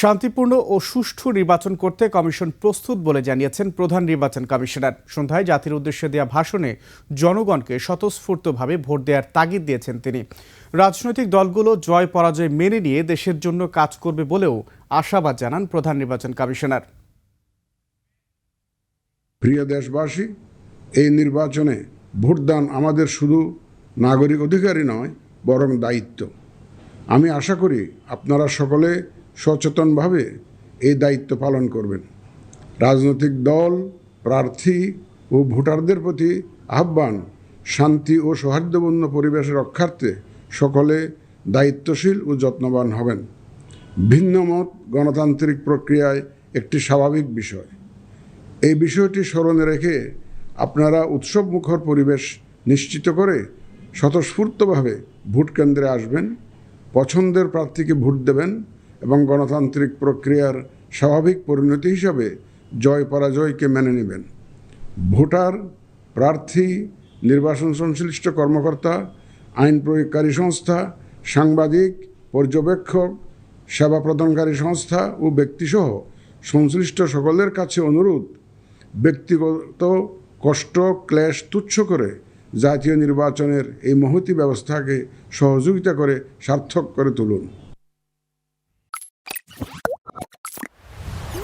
শান্তিপূর্ণ ও সুষ্ঠু নির্বাচন করতে কমিশন প্রস্তুত বলে জানিয়েছেন প্রধান নির্বাচন কমিশনার। সন্ধ্যায় জাতির উদ্দেশ্যে দেওয়া ভাষণে জনগণকে স্বতঃস্ফূর্তভাবে ভোট দেওয়ার তাগিদ দিয়েছেন তিনি। রাজনৈতিক দলগুলো জয় পরাজয় মেনে নিয়ে দেশের জন্য কাজ করবে বলেও আশাবাদ জানান প্রধান নির্বাচন কমিশনার। প্রিয় দেশবাসী, এই নির্বাচনে ভোটদান আমাদের শুধু নাগরিক অধিকারই নয়, বরং দায়িত্ব। আমি আশা করি আপনারা সকলে সচেতনভাবে এই দায়িত্ব পালন করবেন। রাজনৈতিক দল, প্রার্থী ও ভোটারদের প্রতি আহ্বান শান্তি ও সৌহার্দ্যপূর্ণ পরিবেশ রক্ষার্থে সকলে দায়িত্বশীল ও যত্নবান হবেন। ভিন্নমত গণতান্ত্রিক প্রক্রিয়ায় একটি স্বাভাবিক বিষয়। এই বিষয়টি স্মরণে রেখে আপনারা উৎসবমুখর পরিবেশ নিশ্চিত করে স্বতঃস্ফূর্তভাবে ভোট কেন্দ্রে আসবেন, পছন্দের প্রার্থীকে ভোট দেবেন এবং গণতান্ত্রিক প্রক্রিয়ার স্বাভাবিক পরিণতি হিসাবে জয় পরাজয়কে মেনে নেবেন। ভোটার, প্রার্থী, নির্বাচন সংশ্লিষ্ট কর্মকর্তা, আইন প্রয়োগকারী সংস্থা, সাংবাদিক, পর্যবেক্ষক, সেবা প্রদানকারী সংস্থা ও ব্যক্তিসহ সংশ্লিষ্ট সকলের কাছে অনুরোধ, ব্যক্তিগত কষ্ট, ক্লেশ তুচ্ছ করে জাতীয় নির্বাচনের এই মহতি ব্যবস্থাকে সহযোগিতা করে সার্থক করে তুলুন।